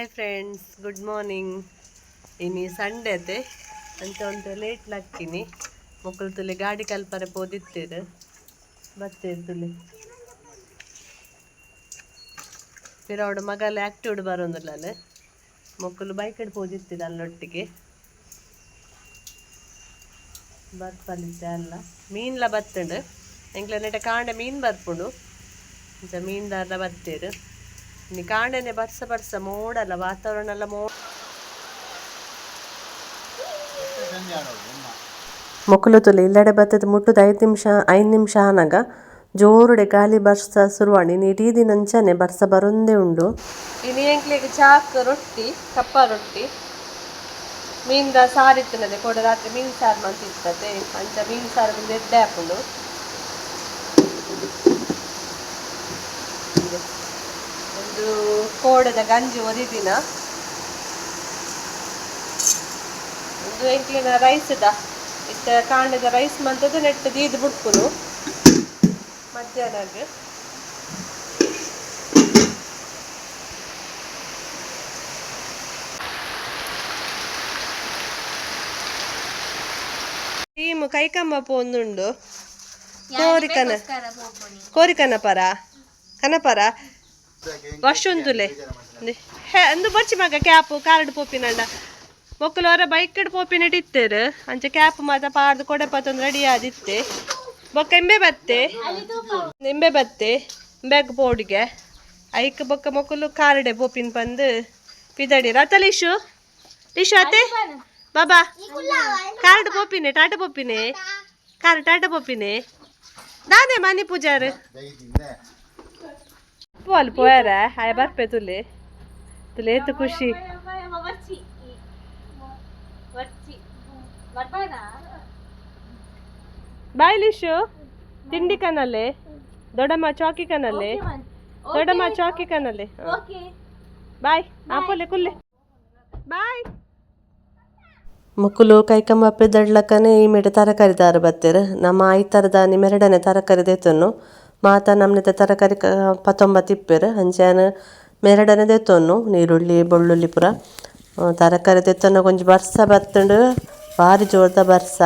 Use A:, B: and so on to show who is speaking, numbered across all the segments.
A: Hi friends good morning ಇನ್ನು Sunday ಅದೆ ಅಂತ ಒಂದು ಲೇಟ್ ಲಕ್ಕಿನಿ ಮಕ್ಕಳು ತುಲಿ ಗಾಡಿ ಕಲ್ಪರೆ ಪೋದಿತ್ತೇರು ಬರ್ತೇರು ತುಲಿ ಅವಡ ಮಗಲ ಆ್ಯಕ್ಟಿವ್ ಬರೋದಿಲ್ಲ ಮಕ್ಕಳು ಬೈಕ್ ಹಿಡ್ ಪೋದಿತ್ತಿದ ಅಲ್ಲೊಟ್ಟಿಗೆ ಬರ್ಪಲ್ಲಿದ್ದೆ ಅಲ್ಲ ಮೀನ್ಲ ಬತ್ತಂಡು ಎಂಕ್ಲ ನೆಟ ಕಾಂಡ ಮೀನ್ ಬರ್ಪುಂಡು ಇಂಚ ಮೀನ್ ದಾರ ಬತ್ತೇರು ಕಾಂಡೆನೆ ಬರ್ಸ ಬರ್ಸ ಮೋಡಲ್ಲ ವಾತಾವರಣ ಎಲ್ಲ ಮೋಡ ಮೊಕ್ಕಲು ತುಲಿ ಇಲ್ಲಡೆ ಬತ್ತದ ಮುಟ್ಟುದ ಐದು ನಿಮಿಷ ಐದು ನಿಮಿಷ ಆನಾಗ ಜೋರುಡೆ ಗಾಲಿ ಬರ್ಸ ಶುರುವಾಣಿ ಇಡೀ ದಿನ ಅಂಚನೆ ಬರ್ಸ ಬರೊಂದೇ ಉಂಡು. ಇನ್ನು ಎಂಕ್ಲಿಗೆ ಚಾಕ್ ರೊಟ್ಟಿ ಕಪ್ಪ ರೊಟ್ಟಿ ಮೀನ್ದ ಸಾರಿತ್ತಿನದೆ ಕೊಡ ರಾತ್ರಿ ಮೀನ್ ಸಾರು ಮಂತಿರ್ತದೆ ಅಂಚ ಮೀನ್ ಸಾರು ಎಡ್ಡೆ ಹಾಕೊಂಡು. ಒಂದು ಕೋಡದ ಗಂಜಿ ಒದಿದಿನ. ಒಂದು ಎಂಕ್ಲಿನ ರೈಸ್ದ ಇತ್ತ ಕಾಂಡದ ರೈಸ್ ಮಂತದ ನೆಟ್ಟು ದೀದ್ ಬಿಡ್ಪುನು ಮಧ್ಯಾಹ್ನಗೆ. ಟೀಮ್ ಕೈಕಂಬ ಪೋಂದುಂಡು ಕೋರಿಕನ ಕೋರಿ ಕನಪರ? ಕನಪರ? ವರ್ಷೊಂದುಲೆ ಹೇ ಅಂದು ಬರ್ಚಿ ಮಗ ಕ್ಯಾಪ್ ಕಾರ್ಡ್ ಪೋಪಿನಂಡ ಮೊಕ್ಕಲು ಅವರ ಬೈಕ್ ಇಡ್ ಪೋಪಿನ ಇತ್ತೇರು ಅಂಚ ಕ್ಯಾಪ್ ಮಾತ ಪಾರ್ದು ಕೊಡೆ ಪತ್ತೊಂದು ರೆಡಿ ಆದಿತ್ತೆ ಬೊಕ್ಕ ಎಂಬೆ ಬತ್ತೆ ನಿಂಬೆ ಬತ್ತೆ ಬೆಗ್ ಪೋಡಿಗೆ ಐಕ್ ಬೊಕ್ಕ ಮಕ್ಕಳು ಕಾರ್ಡೆ ಪೋಪಿನ ಬಂದು ಪಿದಡಿ ರತ ಲಿಶು ಲಿಶು ಅತ್ತೆ ಬಾಬಾ ಕಾರ್ಡ್ ಪೋಪಿನೆ ಟಾಟ ಪೋಪಿನೆ ಕಾರ್ ಟಾಟ ಪೋಪಿನೆ ನಾನೇ ಮನಿ ಪೂಜಾರ್ ಪೋಲ್ ಪೋಯಾರ ಆಯ ಬರ್ಪೆ ತುಲೆ ತುಲೆ ಏತು ಖುಷಿ ಬಾಯ್ ಲಿಶು ತಿಂಡಿ ಕನಲ್ಲಿ ದೊಡ್ಡಮ್ಮ ಚಾಕಿ ಕನಲ್ಲಿ ದೊಡ್ಡಮ್ಮ ಚಾಕಿ ಕನಲ್ಲಿ ಬಾಯ್ ಆಪೋಲೆ ಕುಲ್ಲೆ ಬಾಯ್ ಮಕ್ಕಳು ಕೈಕಮ್ಮ ದಡ್ಲಕ್ಕನೆ ಈ ಮೇಡ ತರಕಾರಿ ದಾರ ಬತ್ತೇರು. ನಮ್ಮ ಐ ತರದ ನಿಮ್ಮೆರಡನೇ ತರಕಾರಿ ದೇತನು ಮಾತ ನಮ್ಮನೆ ತರಕಾರಿ ಕ ಪತ್ತೊಂಬತ್ತು ಇಪ್ಪರು ಅಂಚಾನ ಮೆರಡನೆ ದೆತ್ತೊನ್ನು ನೀರುಳ್ಳಿ ಬೆಳ್ಳುಳ್ಳಿ ಪೂರ. ತರಕಾರಿ ದೆತ್ತೊನ ಕೊಂಚ ಬರ್ಸ ಬತ್ತಂಡು ಭಾರಿ ಜೋರ್ದ ಬರ್ಸ.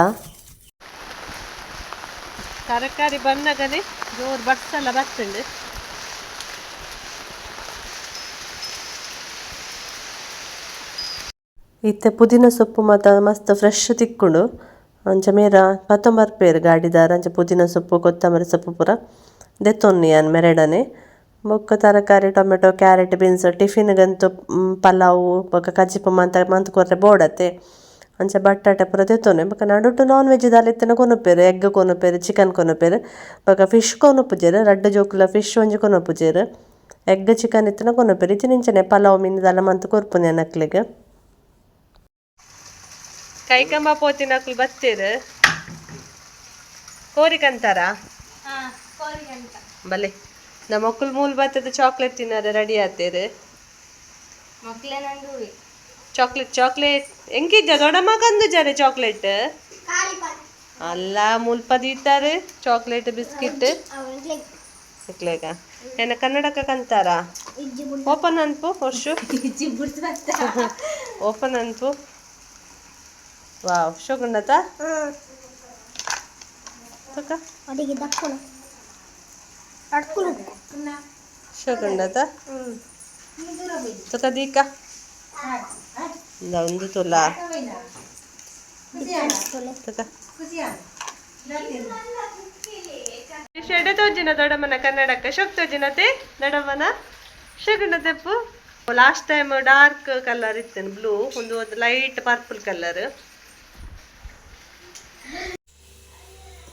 A: ತರಕಾರಿ ಬಂದಾಗಲೇ ಜೋರು ಬರ್ಸಲ್ಲ ಬರ್ತಂಡು ಇತ್ತೆ ಪುದೀನ ಸೊಪ್ಪು ಮತ್ತು ಮಸ್ತ್ ಫ್ರೆಶ್ ತಿಕ್ಕೊಂಡು. ಅಂಚ ಮೇರ ಪತ್ತೊಂಬತ್ತು ಪೇರು ಗಾಡಿದಾರ ಅಂಚ ಪುದೀನ ಸೊಪ್ಪು ಕೊತ್ತಂಬರಿ ಸೊಪ್ಪು ಪೂರ. ದೆತ್ತೊನ್ನಿ ಅನ್ ಮೆರಡನೆ ಬೊಕ್ಕ ತರಕಾರಿ ಟೊಮೆಟೊ ಕ್ಯಾರೆಟ್ ಬೀನ್ಸ್ ಟಿಫಿನ್ಗಂತೂ ಮ್, ಪಲಾವು ಬೊಕ್ಕ ಕಜ್ಜಿಪು ಮಂತ ಮಂತ್ ಕೊರ್ರೆ ಬೋಡತ್ತೆ ಅಂಚ ಬಟಾಟೆ ಪೂರ ದೆತ್ತೊನೆ ಬೊಕ್ಕ ನಡುಟು ನಾನ್ ವೆಜ್ ದಾಲಿತ್ತಿನ ಕೊನುಪೇರು ಎಗ್ ಕೊನುಪೇರು ಚಿಕನ್ ಕೊನುಪೇರು ಬೊಕ್ಕ ಫಿಶ್ ಕೊನುಪುಜೇರು ರಡ್ಡು ಜೋಕುಲ ಫಿಶ್ ಒಂಜಿ ಕೊನುಪುಜೇರು ಎಗ್ ಚಿಕನ್ ಇತ್ತಿನ ಕೊನುಪೇರು ಇತ್ತಿನಿಂಚನೆ ಪಲಾವ್ ಮೀನು ದಾಲ ಮಂತ್ ಕೊರ್ಪುನೆ ನಕ್ಲಿಗೆ ಕೈಕಮ್ಮ ಪೋತಿನಕ್ಲು ಬತ್ತೇರು ಕೋರಿಕಂತಾರ ಬಲೆ. ನಮ್ಮ ಮಕ್ಕಳು ಮೂಲ ಬತ್ತದ ಚಾಕ್ಲೇಟ್ ತಿನ್ನೋದು ರೆಡಿ ಆತೇರು ಚಾಕ್ಲೇಟ್ ಚಾಕ್ಲೇಟ್ ಹೆಂಗಿದ್ದ ದೊಡ್ಡ ಮಗಂದು ಜರೆ ಚಾಕ್ಲೇಟ್ ಅಲ್ಲ ಮುಲ್ಪ ದೀತಾರೆ ಚಾಕ್ಲೇಟ್ ಬಿಸ್ಕಿಟ್ ಸಿಕ್ಲೇಗ ಏನ ಕನ್ನಡಕ ಕಂತಾರ? ಓಪನ್ ಅನ್ಪು ವರ್ಷು ಓಪನ್ ಅನ್ಪು. ವಾವ್ ಶೋಗುಂಡತ ತಕ. ಶೋಗುಂಡತ ತಕ ದೀಕ ಒಂದು ತುಲ. ತಕ. ಶೆಡೆ ತೋಜಿನ ದೊಡ್ಡಮ್ಮನ ಕನ್ನಡಕ್ಕೆ ಶೋಕ್ ತೋಜಿನತೆ ದೊಡ್ಡಮ್ಮನ ಶಗುಂಡತೆಪ್ಪು ಲಾಸ್ಟ್ ಟೈಮ್ ಡಾರ್ಕ್ ಕಲರ್ ಇತ್ತೇನು ಬ್ಲೂ ಒಂದು ಒಂದು ಲೈಟ್ ಪರ್ಪಲ್ ಕಲರ್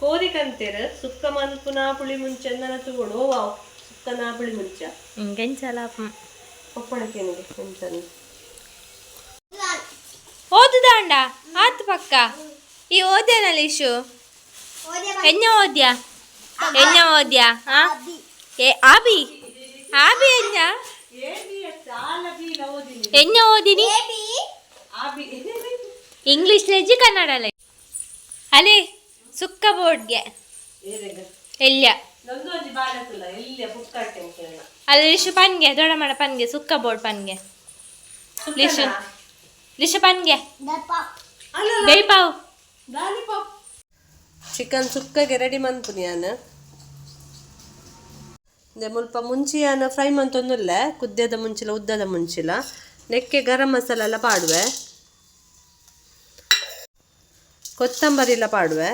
A: ಕೋರಿಕಂತೇರ ಸುಕ್ಕ ಮನ್ ಪುಳಿ ಮುಂಚೆ ನನ್ನ ತೂಡು ವಾವ್ ಸುಕ್ಕ ನಾ ಪುಳಿ ಮುಂಚೆ
B: ಹಿಂಗೆಂಚಲ
A: ಒಪ್ಪಣಕ್ಕೆ ನಿಮಗೆ
B: ಓದು ದಾಂಡ ಆತ್ ಪಕ್ಕ. ಈ ಓದ್ಯಾನಲ್ಲ ಇಶು? ಎನ್ನ ಓದ್ಯಾ? ಎನ್ನ ಓದ್ಯಾ? ಹಾ ಏ ಆಬಿ? ಆಬಿ ಎನ್ನ ಎನ್ನ ಓದಿನಿ? ಇಂಗ್ಲಿಷ್ ಲೇಜಿ ಕನ್ನಡ ಅಲೆ ಸುಕ್ಕ ಬೋರ್ಡ್ಗೆ
A: ಎಲ್ಲ
B: ಅಲ್ಲಿ ಲಿಶು ಪನ್ಗೆ ದೊಡ್ಡ ಮಾಡ ಪನ್ಗೆ. ಸುಕ್ಕ ಬೋರ್ಡ್ ಪನ್ಗೆ. ಲಿಶು ಲಿಶು ಪನ್ಗೆ ಬೇಯ್ ಪಾವು
A: ಚಿಕನ್ ಸುಕ್ಕಗೆ ರೆಡಿ ಮನ್ಪುನಿ ನಾನು. ಮುಲ್ಪ ಮುಲ್ಪ ಮುಂಚಿಯಾನ ಫ್ರೈ ಮಂತೊಂದುಲ್ಲೆ ಕುದ್ದೆದ ಮುಂಚಿಲ ಉದ್ದದ ಮುಂಚಿಲ ನೆಕ್ಕೆ ಗರಂ ಮಸಾಲ ಎಲ್ಲ ಪಾಡುವೆ. ಕೊತ್ತಂಬರಿ ಎಲ್ಲ ಪಾಡುವೆ.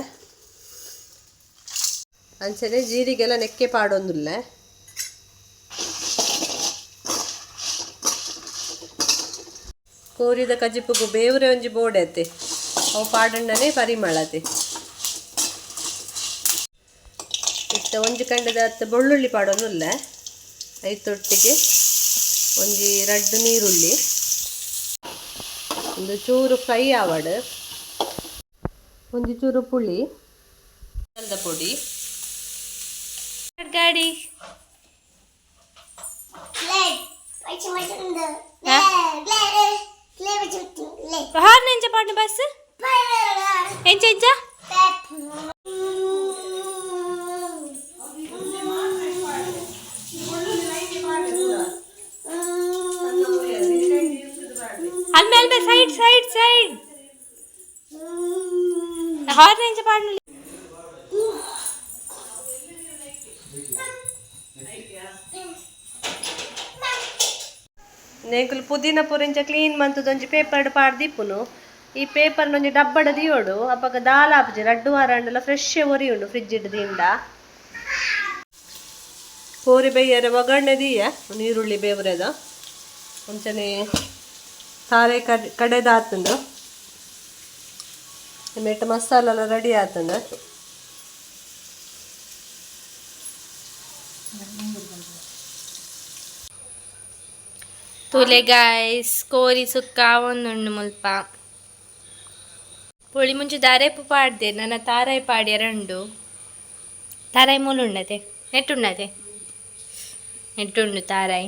A: ಅಂಚನೆ ಜೀರಿಗೆಲ್ಲ ನೆಕ್ಕೆ ಪಾಡೊಂದುಲ್ಲೆ. ಕೋರಿದ ಕಜಿಪುಗು ಬೇವ್ರೆ ಒಂಜಿ ಬೋಡೆತೆ ಅವು ಪಾಡಣ್ಣನೇ ಪರಿಮಳತೆ. ಇತ್ತ ಒಂಜಿ ಕಂಡದ ಅತ್ತ ಬೆಳ್ಳುಳ್ಳಿ ಪಾಡೋನುಲ್ಲ ಐತೊಟ್ಟಿಗೆ ಒಂಜಿ ರೆಡ್ ನೀರುಳ್ಳಿ. ಒಂದು ಚೂರು ಫ್ರೈ ಆವಡ್. ಒಂಜಿ ಚೂರು ಪುಳಿ. ಪುಡಿ
B: ಪೊಡಿ. ಎಂಚ ಎಂಚ ಅಲ್ಮೆ ಅಲ್ಮೆ ಸೈಡ್ ಸೈಡ್ ಸೈಡ್ ಹಾರ್ನ್ ಎಂಚ ಪಾಡ್ನ
A: ನೇಕುಲು ಪುದೀನ ಪುರಿಂಚ ಕ್ಲೀನ್ ಮಂತದೊಂಜಿ ಪೇಪರ್ ಪಾಡ್ದಿಪ್ಪುನು ಈ ಪೇಪರ್ ಒಂಜಿ ಡಬ್ಬಡ ದಿಯೋಡು ಅಪ್ಪಗ ದಾಲ ಆಪುಜಿ ರಡ್ಡು ವಾರಂಡಲ ಫ್ರೆಶ್ ಒರಿ ಉಂಡು ಫ್ರಿಜ್ ದಿಂದ ಕೋರಿ ಬೇಯರೆ ಒಗ್ಗರಣೆ ದೀಯ ನೀರುಳ್ಳಿ ಬೇವ್ರೆದ. ಮುಂಚೆನೆ ಸಾರೆ ಕಡೆ, ಕಡೆದ ಆತಂದು ಮೆಟ್ಟ ಮಸಾಲ ಎಲ್ಲ ರೆಡಿ ಆತಂದು
B: ತುಲೆ ಗಾಯ್ಸ್ ಕೋರಿ ಸುಕ್ಕ ಒಂದುಂಡು ಮುಲ್ಪ. ಪುಳಿ ಮುಂಚೆ ದಾರೇಪು ಪಾಡ್ದೆ, ನನ್ನ ತಾರಾಯಿ ಪಾಡ್ಯ ರಂಡು. ತಾರಾಯಿ ಮೂಲುಂಡತೆ ನೆಟ್ಟುಂಡತೆ ನೆಟ್ಟುಂಡು ತಾರಾಯಿ.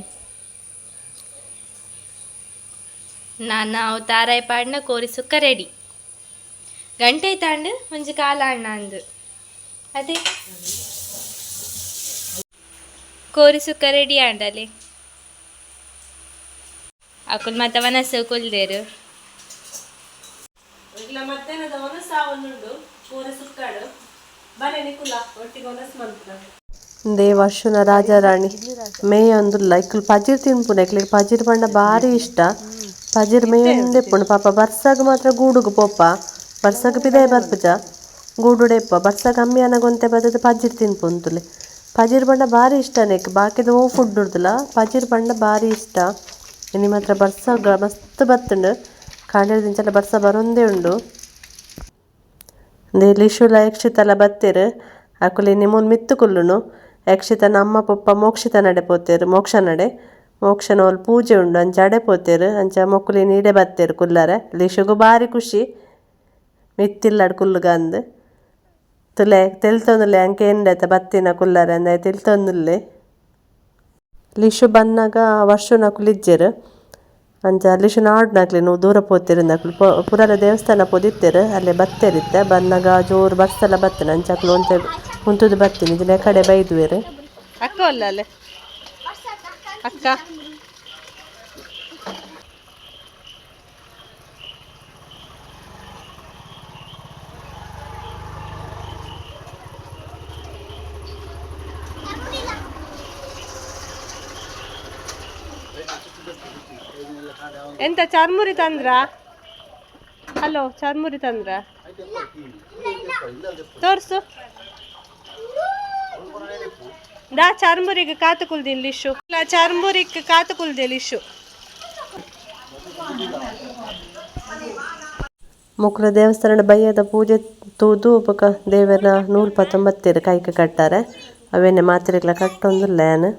B: ನಾನು ನಾವು ತಾರಾಯಿ ಪಾಡ್ನ ಕೋರಿ ಸುಕ್ಕ ರೆಡಿ. ಗಂಟೆ ತಾಂಡು ಮುಂಚೆ ಕಾಲ ಅಣ್ಣ ಅಂದು. ಅದೇ. ಕೋರಿ ಸುಕ್ಕ ರೆಡಿ ಆಂಡಲೆ. ಅಕುಲ್ ಮತ್ತವನ ವನಸ್ಸು
A: ಇಲ್ಲ, ಮಧ್ಯಾಹ್ನದ ಒನಸ ಒಂದುಂಡು ಕೂರೆ ಸುತ್ತಾಡು ಬಲೆ ನಿಕುಲ ಮಂತ್ರ. ರಾಜಾರಾಣಿ ಮೇ ಅಂದ್ರಲ್ಲ ಇಕ್ಕಲು ಪಜಿರ್ ತಿನ್ಪುನ ಇಕ್ಲಿಗೆ ಪಜಿರ್ ಪಂಡ ಭಾರಿ ಇಷ್ಟ. ಪಜಿರ್ ಮೇ ಒಂದೆಪ್ಪುಂಡು ಪಾಪ, ಬರ್ಸಾಗ ಮಾತ್ರ ಗೂಡುಗು ಪೋಪ ಬರ್ಸಾಗ ಪಿದಾಯ ಬರ್ಪುಜ. ಗೂಡುಡೆಪ್ಪ ಬರ್ಸಾಗ ಅಮ್ಮಿ ಅನಗೊಂತೆ ಬದದ ಪಜಿರ್ ತಿನ್ಪುಂತುಲೆ ಪಜಿರ್ ಬಣ್ಣ ಭಾರಿ ಇಷ್ಟ ನೆಕ್ ಬಾಕಿದ ಓ ಫುಡ್ ಉಡ್ದಲ್ಲ ಪಜಿರ್ ಬಣ್ಣ ಭಾರಿ ಇಷ್ಟ. ನಿಮ್ಮ ಮಾತ್ರ ಬರ್ಸಾಗ ಮಸ್ತ್ ಬತ್ತುಂಡು. ಕಾಂಡಿಡ್ದಿಂಚೆಲ್ಲ ಬರ್ಸ ಬರೊಂದೇ ಉಂಡು. ಇಂದು ಲಿಶುಲ ಯಕ್ಷಿತಲ ಬತ್ತೆರ್. ಅಕುಲು ನಿಮ್ಮನ್ ಮಿತ್ತು ಕುಲ್ಲುನು. ಯಕ್ಷಿತನ ಅಮ್ಮ ಪಪ್ಪ ಮೋಕ್ಷಿತ ನಡೆ ಪೋತೆರ್, ಮೋಕ್ಷ ನಡೆ. ಮೋಕ್ಷನ ಒಲ್ ಪೂಜೆ ಉಂಡು, ಅಂಚ ಅಡೆ ಪೋತೇರು, ಅಂಚ ಮೊಕ್ಕುಲಿ ನೀಡೆ ಬತ್ತೆರ್ ಕುಲ್ಲರೆ. ಲಿಶುಗು ಭಾರಿ ಖುಷಿ. ಮಿತ್ತಿಲ್ಲಡ್ ಕುಲ್ಲುಗಂದ್ ತುಲೆ ತಿಳ್ತೊಂದುಲ್ಲೆ ಅಂಕೆ ಎಂಡೈತೆ ಬತ್ತಿನ ಕುಲ್ಲರೆ ಅಂದ ತಿಳ್ತೊಂದುಲ್ಲೆ ಲಿಶು ಬನ್ನಾಗ ವರ್ಷನ ಕುಲಿಜ್ಜೆರು. ಅಂಚ ಲಿಶು ನಾಡ್ನಾಕ್ಲಿ ನೀವು ದೂರ ಪೋತಿರು ನಕ್ಲು ಪೊ ಪುರಾಲ ದೇವಸ್ಥಾನ ಪೊದಿತ್ತೇರು, ಅಲ್ಲೇ ಬತ್ತೇರಿತ್ತೆ. ಬನ್ನಗ ಜೋರು ಬಸ್ಸೆಲ್ಲ ಬತ್ತೇನೆ ಅಂಚಾಕ್ಲು ಒಂತೆ ಕುಂತದ್ದು ಬರ್ತೀನಿ ಇದನ್ನ ಕಡೆ ಬೈದುವೇರು. ಅಕ್ಕ ಅಕ್ಕ? ಎಂತ ಚರ್ಮುರಿ ತಂದ್ರ? ಹಲೋ, ಚರ್ಮುರಿ ತಂದ್ರ? ತೋರ್ಸು. ದಾ, ಚರ್ಮುರಿಗೆ ಕಾತು ಕುಲ್ದಿನ್ ಇಶು ಇಲ್ಲ, ಚರ್ಮುರಿಗೆ ಕಾತು ಕುಲ್ದಿಲ್ಲ ಇಶು ಮುಕ್ರ ದೇವಸ್ಥಾನದ ಬಯ್ಯದ ಪೂಜೆ ತೂದು ಉಪಕ ದೇವರ ನೂಲ್ ಪತ್ತೊಂಬತ್ತಿರ ಕೈಕ ಕಟ್ಟಾರೆ. ಅವೇನೆ ಮಾತ್ರೆಗಳ ಕಟ್ಟೊಂದು ಲ್ಯಾನ್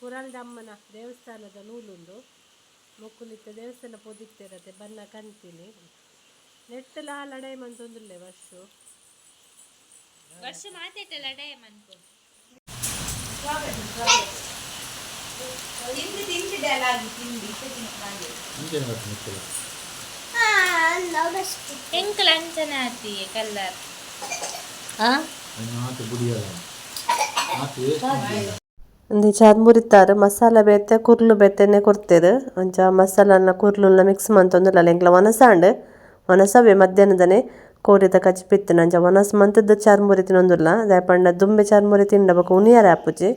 A: ಪುರಾಣದಮ್ಮನ ದೇವಸ್ಥಾನದ ನೂಲುಂಡು. ಮುಕ್ಕುಲಿತ್ತ ದೇವಸ್ಥಾನ ಪೊದಿತ್ತಿರತ್ತೆ ಬನ್ನ ಕಂತೀನಿ. ನೆಟ್ಟಲ ಲಡೈ ಮಂತೊಂದುಲ್ಲೆ ವರ್ಷ.
B: ವರ್ಷ ಮಾತೇಟಲ್ಲ
C: ಲಡೈ ಮಿಕ್ಕಲು
B: ಎಂಕಲ್ ಅಂಚನೆ ಆತಿ ಕಲ್ಲರ್
A: ಒಂದು ಚರ್ಮುರಿತಾರೆ ಮಸಾಲ ಬೇತೆ ಕುರ್ಲು ಬೇತೆನೆ ಕೊಡ್ತೇರು ಒಂಚ ಮಸಾಲನ ಕುರ್ಲುಲ್ಲ ಮಿಕ್ಸ್ ಮಂತೊಂದುಲ್ಲ ಎಂಕ್ಲ ಒನಸಾಂಡ್ ಒನಸವೆ ಮಧ್ಯಾಹ್ನದನೆ ಕೋರಿದ ಕಚ್ಚಿ ಪಿತ್ತಿನ ಅಂಚ ಒನಸ್ ಮಂತದ ಚರ್ಮುರಿ ತಿನ್ನೊಂದುಲ್ಲ. ದಾಯಪಂಡ ದುಂಬೆ ಚರ್ಮುರಿ ತಿಂಡಬಕ ಉನಿಯರ ಆಪುಜಿ.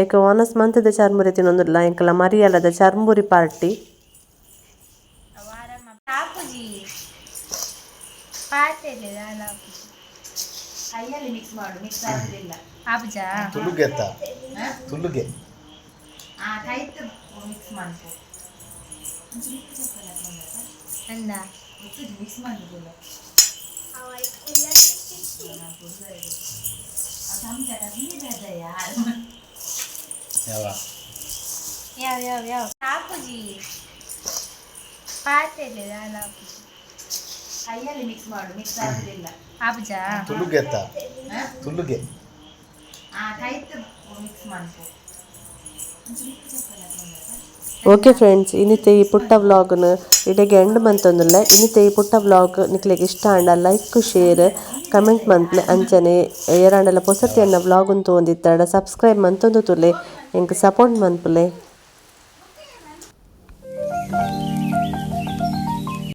A: ಐಕ ಒನಸ್ ಮಂತದ ಚರ್ಮುರಿ ತಿನ್ನೊಂದುಲ್ಲ. ಎಂಕಲ ಮರಿಯಲದ ಚರ್ಮುರಿ ಪಾರ್ಟಿ.
B: ಪಾರ್ಟಿ ದಾಲ
C: ಕೈಯಲ್ಲಿ ಮಿಕ್ಸ್ ಮಾಡು ಮಿಕ್ಸ್ ಆಗುದಿಲ್ಲ.
B: ಆಪುಜಾ
D: ತುಳುಗೆತ್ತ ತುಳುಗೆ.
C: ಆ ಕೈತು ಮಿಕ್ಸ್ ಮಾಡ್ಕೊ.
B: ಅಂದ
C: ಮಿಕ್ಸ್ ಮಾಡುದಿಲ್ಲ ಚಮಚದ ನೀರದ ಯಾರು
D: ಯಾವ?
B: ಯಾವ ಯಾವ ಯಾವ? ಆಪುಜಿ ಪಾತೆಲೆ ದಾಲ ಆಪುಜಿ
C: ಕೈಯಲ್ಲಿ ಮಿಕ್ಸ್ ಮಾಡು ಮಿಕ್ಸ್ ಆಗುದಿಲ್ಲ.
B: ಆಪುಜಾ
D: ತುಳುಗೆತ್ತ ತುಳುಗೆ
C: ಆ ಕೈತು ಮಿಕ್ಸ್ ಮಾಡ್ಕೊ.
A: ಓಕೆ ಫ್ರೆಂಡ್ಸ್ ಇನ್ನಿತ್ತೆ ಈ ಪುಟ್ಟ ವ್ಲಾಗ್ನ ಇಡೆಗೆ ಎಂಡ್ ಮಂತೊಂದುಲ್ಲ ಇನ್ನಿತ್ತೆ ಈ ಪುಟ್ಟ ವ್ಲಾಗ್ ನಿಕ್ಲಿಗೆ ಇಷ್ಟ ಅಂಡ ಲೈಕ್ ಶೇರ್ ಕಮೆಂಟ್ ಮಂತ್ಲೆ ಅಂಚನೆ ಏರಾಂಡಲ ಪೊಸತಿಯನ್ನ ವ್ಲಾಗ್ ಅಂತ ಒಂದಿತ್ತಾಡ ಸಬ್ಸ್ಕ್ರೈಬ್ ಮಂತೊಂದು ತುಲೆ ಎಂಕ್ ಸಪೋರ್ಟ್ ಮನ್ಪುಲೆ